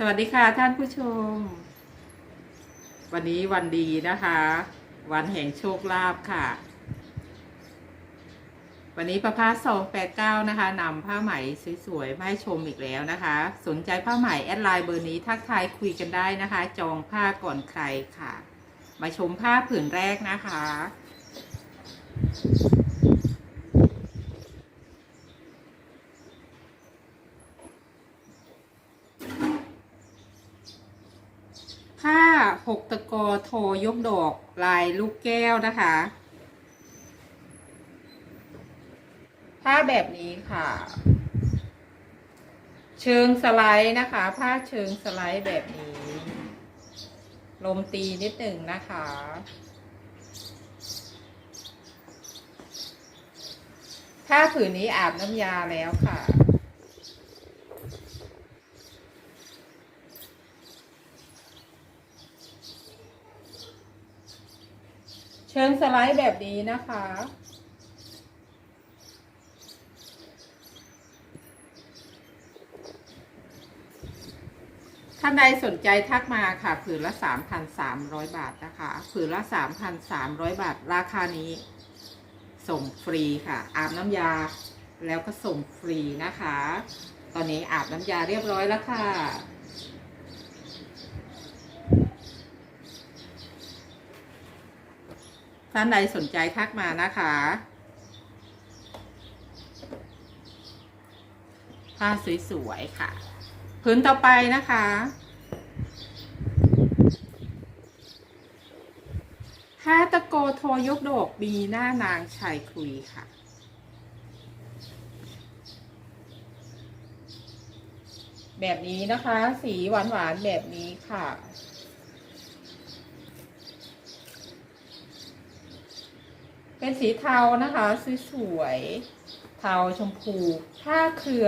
สวัสดีค่ะท่านผู้ชม วันนี้วันดีนะคะ วันแห่งโชคลาภค่ะ วันนี้ประภาสองแปดเก้านะคะนำผ้าไหมสวยๆมาให้ชมอีกแล้วนะคะ สนใจผ้าไหมแอดไลน์เบอร์นี้ทักทายคุยกันได้นะคะ จองผ้าก่อนใครค่ะ มาชมผ้าผืนแรกนะคะ ผ้าหกตะก อโทยกดอกลายลูกแก้วนะคะ ผ้าแบบนี้ค่ะ เชิงสไลด์นะคะ ผ้าเชิงสไลด์แบบนี้ ลมตีนิดหนึ่งนะคะผ้าผืนนี้อาบน้ำยาแล้วค่ะ เชิงสไลด์แบบนี้นะคะ ท่านใดสนใจทักมาค่ะ ผืนละ 3,300 บาทนะคะ ผืนละ 3,300 บาท ราคานี้ส่งฟรีค่ะ อาบน้ำยาแล้วก็ส่งฟรีนะคะ ตอนนี้อาบน้ำยาเรียบร้อยแล้วค่ะ ท่านใดสนใจทักมานะคะผ้าสวยๆค่ะพื้นต่อไปนะคะ ผ้าตะโกโทยกดอกมีหน้านางชายคุยค่ะแบบนี้นะคะ สีหวานๆแบบนี้ค่ะ เป็นสีเทานะคะสวยๆเทาชมพูผ้าเครือ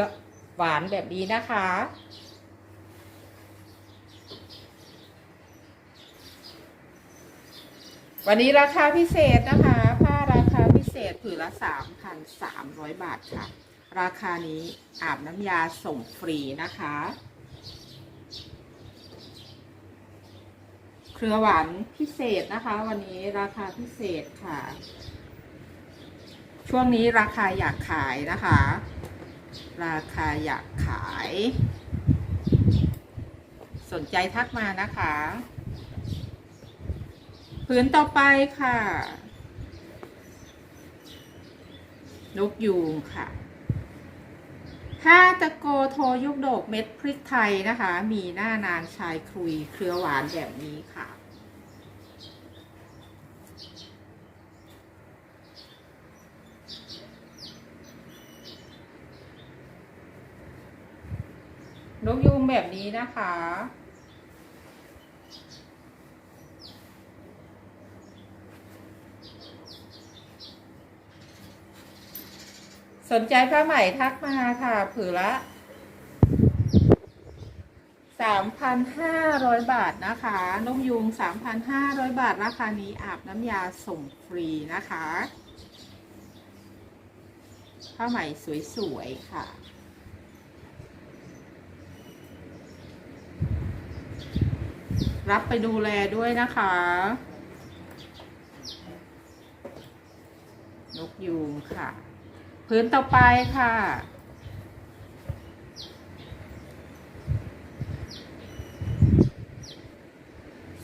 หวานแบบนี้นะคะ วันนี้ราคาพิเศษนะคะ ผ้าราคาพิเศษผืนละ3,300บาทค่ะ ราคานี้อาบน้ำยาส่งฟรีนะคะ เครือหวานพิเศษนะคะ วันนี้ราคาพิเศษค่ะ ช่วงนี้ราคาอยากขายนะคะ ราคาอยากขาย สนใจทักมานะคะผืนต่อไปค่ะ นกยูงค่ะผ้าตะโกโทยุกโดกเม็ดพริกไทยนะคะ มีหน้านางชายครุยเครือหวานแบบนี้ค่ะ นกยูงแบบนี้นะคะ สนใจผ้าไหม่ทักมาค่ะ ผือละ3,500บาทนะคะนกยูง3,500บาท ราคานี้อาบน้ำยาส่งฟรีนะคะ ผ้าไหม่สวยๆค่ะ รับไปดูแลด้วยนะคะนกยูงค่ะพื้นต่อไปค่ะ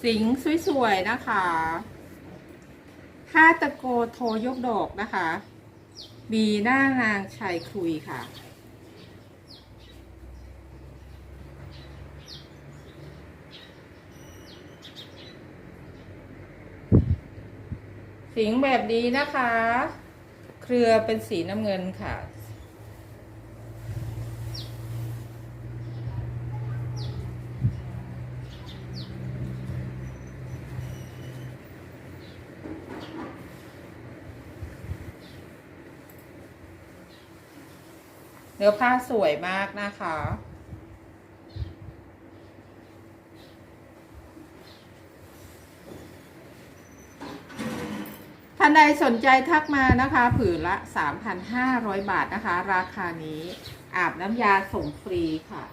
สิงสวยๆนะคะผ้าตะโกโทยกดอกนะคะมีหน้านางชายคุยค่ะ สิงแบบนี้นะคะ เครือเป็นสีน้ำเงินค่ะ เนื้อผ้าสวยมากนะคะานใดสนใจทักมานะคะ ผืนละ 3,500 บาทนะคะ ราคานี้อาบน้ำยาส่งฟรีค่ะ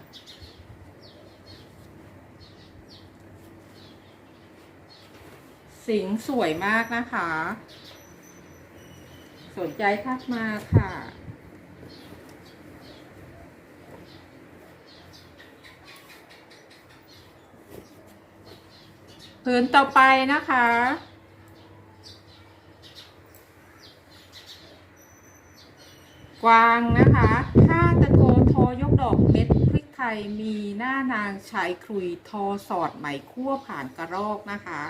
สิงสวยมากนะคะ สนใจทักมาค่ะผืนต่อไปนะคะ กวางนะคะถ้าตะโกโทยกดอกเม็ดพริกไทยมีหน้านางชายครุยทอสอดไหมคั่วผ่านกระรอกนะคะ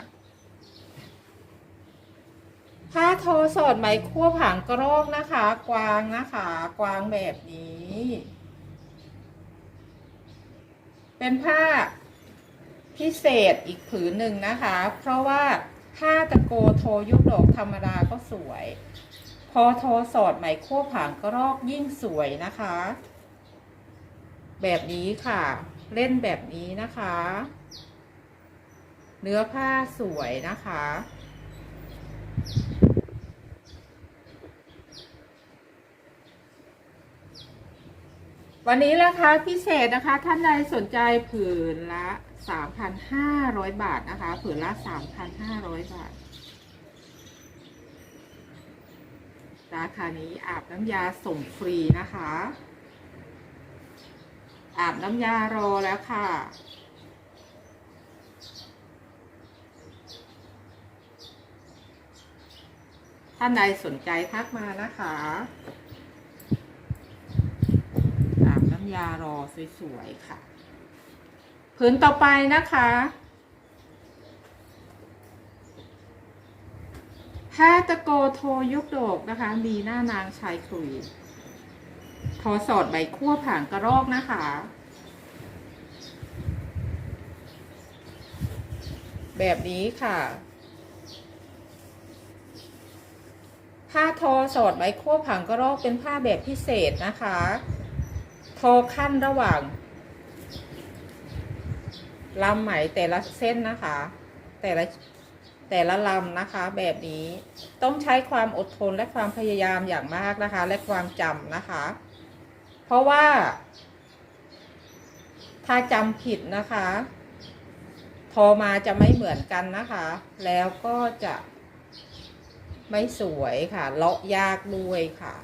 ถ้าทอสอดไหมคั่วผ่านกระรอกนะคะ กวางนะคะ กวางแบบนี้ เป็นผ้าพิเศษอีกผืนหนึ่งนะคะ เพราะว่าผ้าตะโกโทยุกดอกธรรมดาก็สวย พอโทสอดไหมคั่วผางกระรอกยิ่งสวยนะคะ แบบนี้ค่ะ เล่นแบบนี้นะคะ เนื้อผ้าสวยนะคะ วันนี้ราคาพิเศษนะคะ ท่านใดสนใจผืนละ 3,500 บาทนะคะ ผืนละ 3,500 บาท รา คานี้อาบน้ำยาส่งฟรีนะคะ อาบน้ำยารอแล้วค่ะท่านใดสนใจทักมานะคะ อาบน้ำยารอสวยๆค่ะ ผืนต่อไปนะคะ ผ้าตะโกโทยุกโดกนะคะ มีหน้านางชายคุยทอสอดใบคั่วผ่านกระรอกนะคะ แบบนี้ค่ะผ้าทอสอดใบคั่วผ่านกระรอกเป็นผ้าแบบพิเศษนะคะ ทอขั้นระหว่างลำไหมแต่ละเส้นนะคะ แต่ละ แต่ละลำนะคะแบบนี้ต้องใช้ความอดทนและความพยายามอย่างมากนะคะ และความจำนะคะ เพราะว่า ถ้าจำผิดนะคะทอมาจะไม่เหมือนกันนะคะ แล้วก็จะไม่สวยค่ะ เลาะยากด้วยค่ะ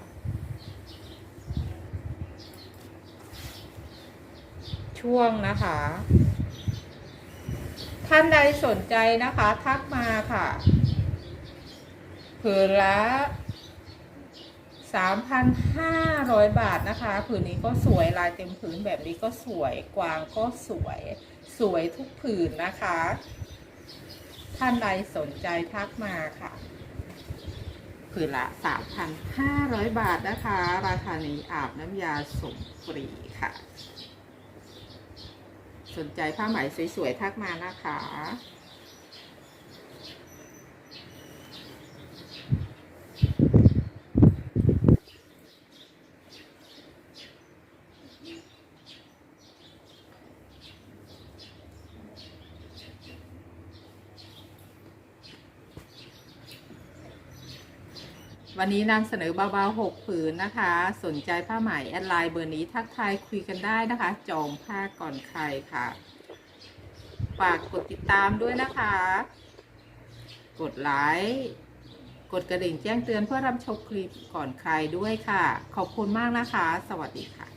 ช่วงนะคะ ท่านใดสนใจนะคะ ทักมาค่ะผืนละ3,500บาทนะคะ ผืนนี้ก็สวยลายเต็มผืนแบบนี้ก็สวยกวางก็สวยสวยทุกผืนนะคะ ท่านใดสนใจทักมาค่ะ ผืนละ3,500บาทนะคะ ราคานี้อาบน้ำยาส่งฟรีค่ะ สนใจผ้าไหมสวยๆทักมานะคะ วันนี้นำเสนอเบาๆหกผืนนะคะ สนใจผ้าไหมแอดไลน์เบอร์นี้ทักทายคุยกันได้นะคะ จองผ้าก่อนใครค่ะ ฝากกดติดตามด้วยนะคะ กดไลค์กดกระดิ่งแจ้งเตือนเพื่อรับชมคลิปก่อนใครด้วยค่ะ ขอบคุณมากนะคะ สวัสดีค่ะ